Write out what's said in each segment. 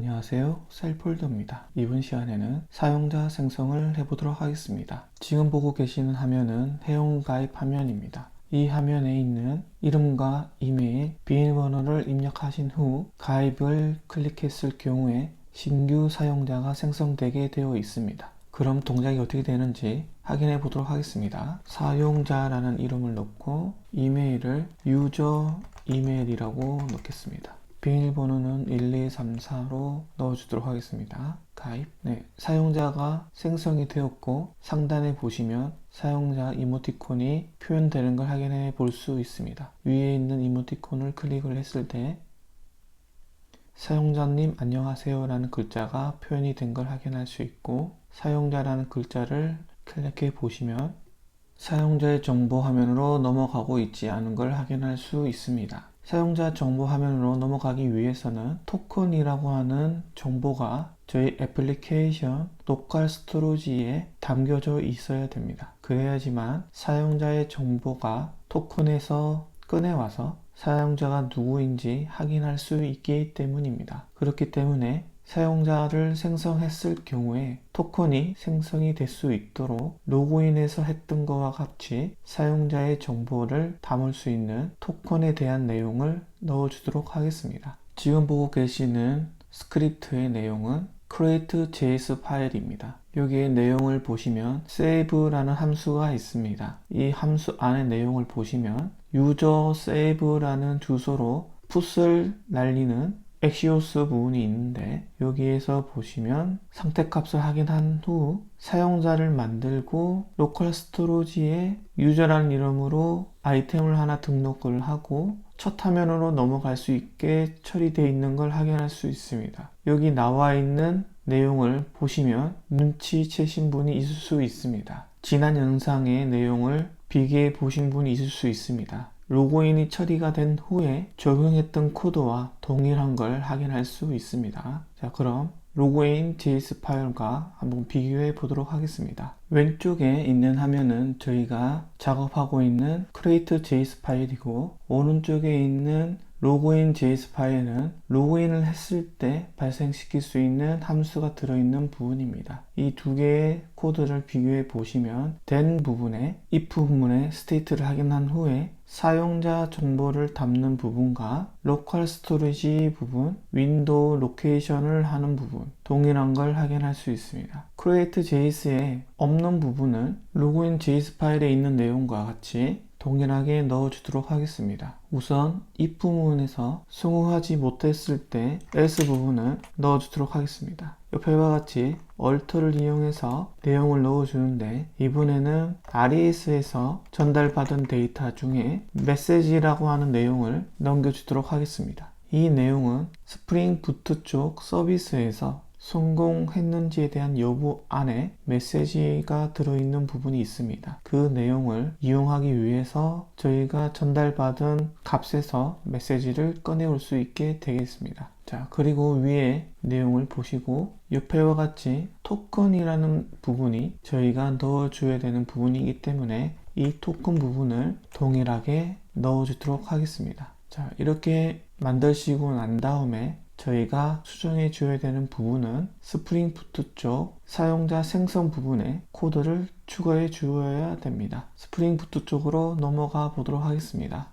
안녕하세요. 셀폴더입니다. 이번 시간에는 사용자 생성을 해보도록 하겠습니다. 지금 보고 계시는 화면은 회원가입 화면입니다. 이 화면에 있는 이름과 이메일, 비밀번호를 입력하신 후 가입을 클릭했을 경우에 신규 사용자가 생성되게 되어 있습니다. 그럼 동작이 어떻게 되는지 확인해 보도록 하겠습니다. 사용자라는 이름을 넣고 이메일을 유저 이메일이라고 넣겠습니다. 비밀번호는 1234로 넣어주도록 하겠습니다. 가입. 네, 사용자가 생성이 되었고 상단에 보시면 사용자 이모티콘이 표현되는 걸 확인해 볼 수 있습니다. 위에 있는 이모티콘을 클릭을 했을 때 사용자님 안녕하세요 라는 글자가 표현이 된 걸 확인할 수 있고 사용자라는 글자를 클릭해 보시면 사용자의 정보 화면으로 넘어가고 있지 않은 걸 확인할 수 있습니다. 사용자 정보 화면으로 넘어가기 위해서는 토큰이라고 하는 정보가 저희 애플리케이션 로컬 스토리지에 담겨져 있어야 됩니다. 그래야지만 사용자의 정보가 토큰에서 꺼내와서 사용자가 누구인지 확인할 수 있기 때문입니다. 그렇기 때문에 사용자를 생성했을 경우에 토큰이 생성이 될 수 있도록 로그인해서 했던 것과 같이 사용자의 정보를 담을 수 있는 토큰에 대한 내용을 넣어주도록 하겠습니다. 지금 보고 계시는 스크립트의 내용은 create.js 파일입니다. 여기에 내용을 보시면 save라는 함수가 있습니다. 이 함수 안의 내용을 보시면 user save라는 주소로 풋을 날리는 엑시오스 부분이 있는데 여기에서 보시면 상태값을 확인한 후 사용자를 만들고 로컬 스토리지에 유저라는 이름으로 아이템을 하나 등록을 하고 첫 화면으로 넘어갈 수 있게 처리되어 있는 걸 확인할 수 있습니다. 여기 나와 있는 내용을 보시면 눈치채신 분이 있을 수 있습니다. 지난 영상의 내용을 비교해 보신 분이 있을 수 있습니다. 로그인이 처리가 된 후에 적용했던 코드와 동일한 걸 확인할 수 있습니다. 자, 그럼 로그인 JS 파일과 한번 비교해 보도록 하겠습니다. 왼쪽에 있는 화면은 저희가 작업하고 있는 create JS 파일이고 오른쪽에 있는 로그인 JS 파일은 로그인을 했을 때 발생시킬 수 있는 함수가 들어있는 부분입니다. 이 두 개의 코드를 비교해 보시면 된 부분에 if 부분의 스테이트를 확인한 후에 사용자 정보를 담는 부분과 로컬 스토리지 부분, 윈도우 로케이션을 하는 부분 동일한 걸 확인할 수 있습니다. create JS에 없는 부분은 로그인 JS 파일에 있는 내용과 같이 동일하게 넣어주도록 하겠습니다. 우선 if 부분에서 성공하지 못했을 때 else 부분을 넣어주도록 하겠습니다. 옆에 와 같이 얼터를 이용해서 내용을 넣어주는데 이번에는 RES에서 전달받은 데이터 중에 메시지라고 하는 내용을 넘겨주도록 하겠습니다. 이 내용은 스프링 부트 쪽 서비스에서 성공했는지에 대한 여부 안에 메시지가 들어있는 부분이 있습니다. 그 내용을 이용하기 위해서 저희가 전달받은 값에서 메시지를 꺼내올 수 있게 되겠습니다. 자, 그리고 위에 내용을 보시고 옆에와 같이 토큰이라는 부분이 저희가 넣어줘야 되는 부분이기 때문에 이 토큰 부분을 동일하게 넣어주도록 하겠습니다. 자, 이렇게 만드시고 난 다음에 저희가 수정해 줘야 되는 부분은 스프링 부트 쪽 사용자 생성 부분에 코드를 추가해 주어야 됩니다. 스프링 부트 쪽으로 넘어가 보도록 하겠습니다.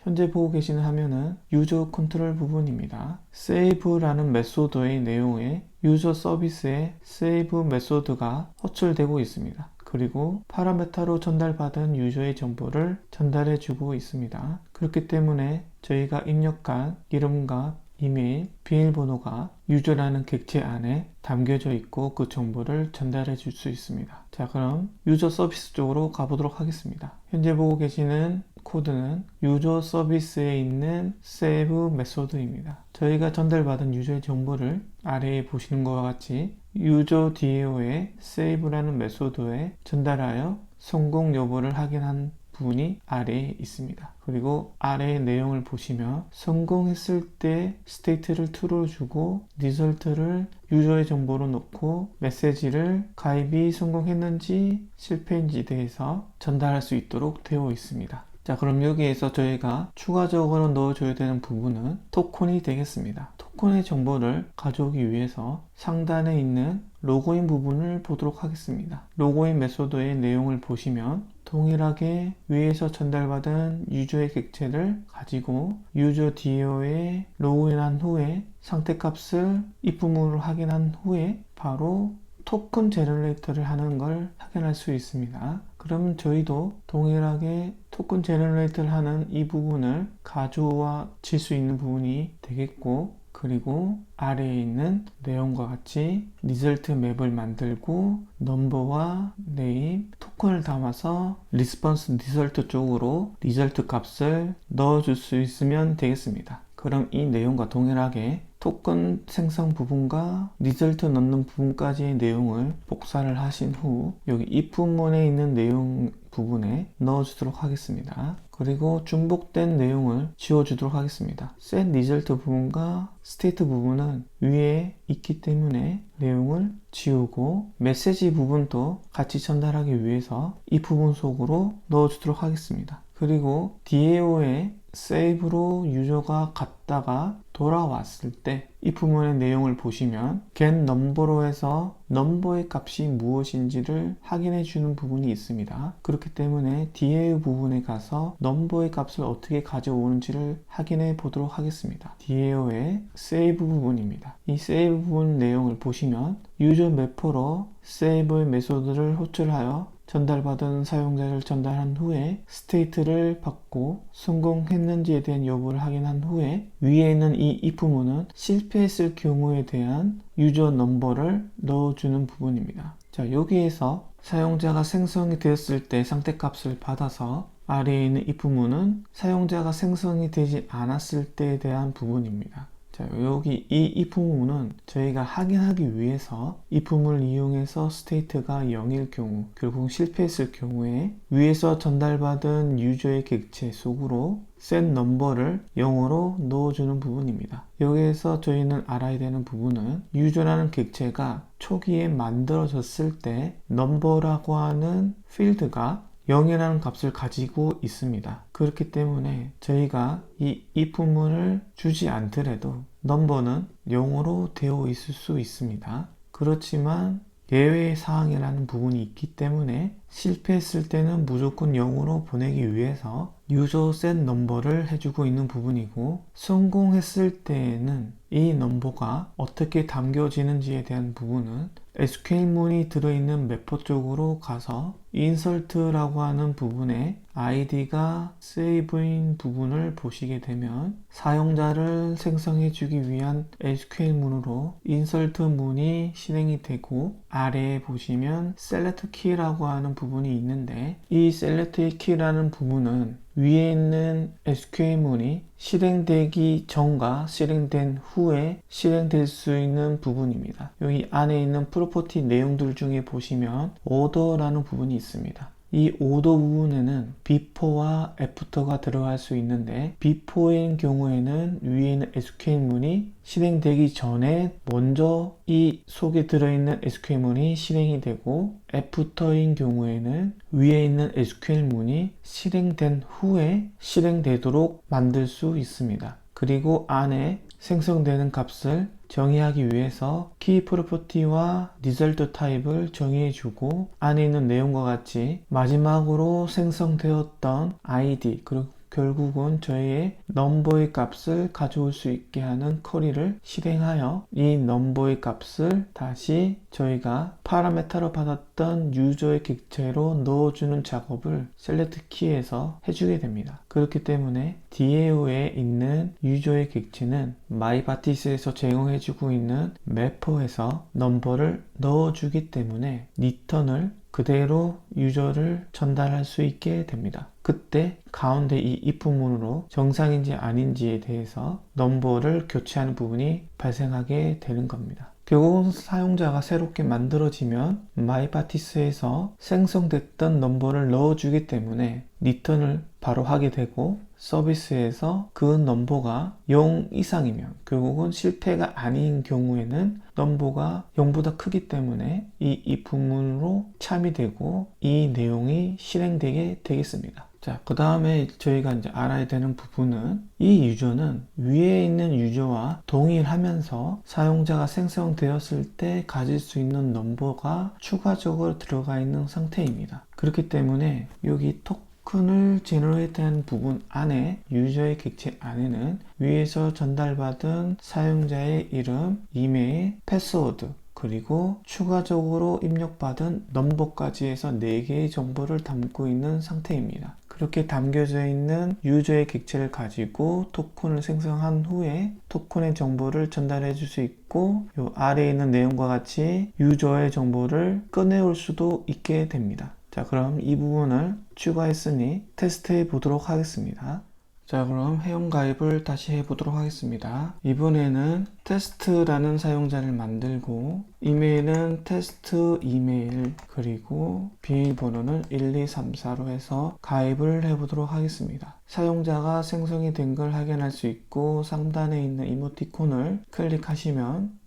현재 보고 계시는 화면은 유저 컨트롤 부분입니다. save라는 메소드의 내용에 유저 서비스에 save 메소드가 호출되고 있습니다. 그리고 파라메타로 전달받은 유저의 정보를 전달해 주고 있습니다. 그렇기 때문에 저희가 입력한 이름과 이메일, 비밀번호가 유저라는 객체 안에 담겨져 있고 그 정보를 전달해 줄 수 있습니다. 자, 그럼 유저 서비스 쪽으로 가보도록 하겠습니다. 현재 보고 계시는 코드는 유저 서비스에 있는 save 메소드입니다. 저희가 전달받은 유저의 정보를 아래에 보시는 것과 같이 유저 DAO의 save라는 메소드에 전달하여 성공 여부를 확인한 부분이 아래에 있습니다. 그리고 아래의 내용을 보시면 성공했을 때 스테이트를 true로 주고 리설트를 유저의 정보로 넣고 메시지를 가입이 성공했는지 실패인지 대해서 전달할 수 있도록 되어 있습니다. 자 그럼 여기에서 저희가 추가적으로 넣어줘야 되는 부분은 토큰이 되겠습니다. 토큰 토큰의 정보를 가져오기 위해서 상단에 있는 로그인 부분을 보도록 하겠습니다. 로그인 메소드의 내용을 보시면 동일하게 위에서 전달받은 유저의 객체를 가지고 유저 DAO에 로그인한 후에 상태값을 입부문으로 확인한 후에 바로 토큰 제너레이터를 하는 걸 확인할 수 있습니다. 그럼 저희도 동일하게 토큰 제너레이터를 하는 이 부분을 가져와 질 수 있는 부분이 되겠고 그리고 아래에 있는 내용과 같이 리절트 맵을 만들고 넘버와 네임, 토큰을 담아서 리스폰스 리절트 쪽으로 리절트 값을 넣어줄 수 있으면 되겠습니다. 그럼 이 내용과 동일하게 토큰 생성 부분과 리절트 넣는 부분까지의 내용을 복사를 하신 후 여기 입문문에 있는 내용 부분에 넣어주도록 하겠습니다. 그리고 중복된 내용을 지워주도록 하겠습니다. set result 부분과 state 부분은 위에 있기 때문에 내용을 지우고 메시지 부분도 같이 전달하기 위해서 이 부분 속으로 넣어주도록 하겠습니다. 그리고 DAO에 세이브로 유저가 갔다가 돌아왔을 때 이 부분의 내용을 보시면 get number로 해서 넘버의 값이 무엇인지를 확인해 주는 부분이 있습니다. 그렇기 때문에 DAO 부분에 가서 넘버의 값을 어떻게 가져오는지를 확인해 보도록 하겠습니다. DAO의 save 부분입니다. 이 save 부분 내용을 보시면 유저 매퍼로 save의 메소드를 호출하여 전달받은 사용자를 전달한 후에 스테이트를 받고 성공했는지에 대한 여부를 확인한 후에 위에 있는 이 입부문은 실패했을 경우에 대한 유저 넘버를 넣어주는 부분입니다. 자, 여기에서 사용자가 생성이 되었을 때 상태값을 받아서 아래에 있는 입부문은 사용자가 생성이 되지 않았을 때에 대한 부분입니다. 자, 여기 이 if문은 저희가 확인하기 위해서 if문을 이용해서 스테이트가 0일 경우, 결국 실패했을 경우에 위에서 전달받은 유저의 객체 속으로 set 넘버를 0으로 넣어주는 부분입니다. 여기에서 저희는 알아야 되는 부분은 유저라는 객체가 초기에 만들어졌을 때 넘버라고 하는 필드가 0이라는 값을 가지고 있습니다. 그렇기 때문에 저희가 이 if문을 주지 않더라도 넘버는 0으로 되어 있을 수 있습니다. 그렇지만 예외 사항이라는 부분이 있기 때문에 실패했을 때는 무조건 0으로 보내기 위해서 유저 셋 넘버를 해주고 있는 부분이고 성공했을 때에는 이 넘버가 어떻게 담겨지는지에 대한 부분은 SQL문이 들어있는 매퍼 쪽으로 가서 insert라고 하는 부분에 id가 save인 부분을 보시게 되면 사용자를 생성해 주기 위한 SQL문으로 insert 문이 실행이 되고 아래에 보시면 select key라고 하는 부분이 있는데 이 select key라는 부분은 위에 있는 SQL문이 실행되기 전과 실행된 후에 실행될 수 있는 부분입니다. 여기 안에 있는 프로퍼티 내용들 중에 보시면 order라는 부분이 있습니다. 이 오더 부분에는 before와 after가 들어갈 수 있는데 before인 경우에는 위에 있는 SQL문이 실행되기 전에 먼저 이 속에 들어있는 SQL문이 실행이 되고 after인 경우에는 위에 있는 SQL문이 실행된 후에 실행되도록 만들 수 있습니다. 그리고 안에 생성되는 값을 정의하기 위해서 키 프로퍼티와 리절트 타입을 정의해주고 안에 있는 내용과 같이 마지막으로 생성되었던 ID 그리고 결국은 저희의 넘버의 값을 가져올 수 있게 하는 커리를 실행하여 이 넘버의 값을 다시 저희가 파라메타로 받았던 유저의 객체로 넣어주는 작업을 셀렉트 키에서 해주게 됩니다. 그렇기 때문에 DAO에 있는 유저의 객체는 마이바티스에서 제공해주고 있는 매퍼에서 넘버를 넣어주기 때문에 리턴을 그대로 유저를 전달할 수 있게 됩니다. 그때 가운데 이 입부문으로 정상인지 아닌지에 대해서 넘버를 교체하는 부분이 발생하게 되는 겁니다. 결국은 사용자가 새롭게 만들어지면 마이바티스에서 생성됐던 넘버를 넣어주기 때문에 리턴을 바로 하게 되고 서비스에서 그 넘버가 0 이상이면 결국은 실패가 아닌 경우에는 넘버가 0보다 크기 때문에 이 입부문으로 참여되고 이 내용이 실행되게 되겠습니다. 자, 그 다음에 저희가 이제 알아야 되는 부분은 이 유저는 위에 있는 유저와 동일하면서 사용자가 생성되었을 때 가질 수 있는 넘버가 추가적으로 들어가 있는 상태입니다. 그렇기 때문에 여기 토큰을 제너레이트한 부분 안에 유저의 객체 안에는 위에서 전달받은 사용자의 이름, 이메일, 패스워드 그리고 추가적으로 입력받은 넘버까지 해서 4개의 정보를 담고 있는 상태입니다. 그렇게 담겨져 있는 유저의 객체를 가지고 토큰을 생성한 후에 토큰의 정보를 전달해 줄 수 있고 요 아래에 있는 내용과 같이 유저의 정보를 꺼내올 수도 있게 됩니다. 자 그럼 이 부분을 추가했으니 테스트해 보도록 하겠습니다. 자 그럼 회원가입을 다시 해보도록 하겠습니다. 이번에는 테스트라는 사용자를 만들고 이메일은 테스트 이메일 그리고 비밀번호는 1234로 해서 가입을 해보도록 하겠습니다. 사용자가 생성이 된 걸 확인할 수 있고 상단에 있는 이모티콘을 클릭하시면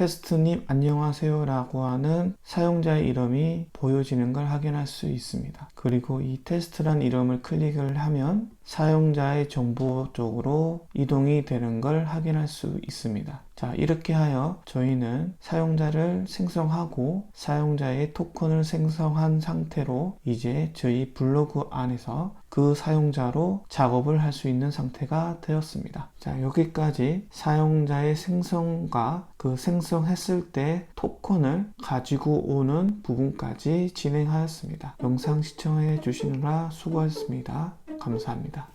테스트님 안녕하세요 라고 하는 사용자의 이름이 보여지는 걸 확인할 수 있습니다. 그리고 이 테스트란 이름을 클릭을 하면 사용자의 정보 쪽으로 이동이 되는 걸 확인할 수 있습니다. 자, 이렇게 하여 저희는 사용자를 생성하고 사용자의 토큰을 생성한 상태로 이제 저희 블로그 안에서 그 사용자로 작업을 할 수 있는 상태가 되었습니다. 자, 여기까지 사용자의 생성과 그 생성했을 때 토큰을 가지고 오는 부분까지 진행하였습니다. 영상 시청해 주시느라 수고하셨습니다. 감사합니다.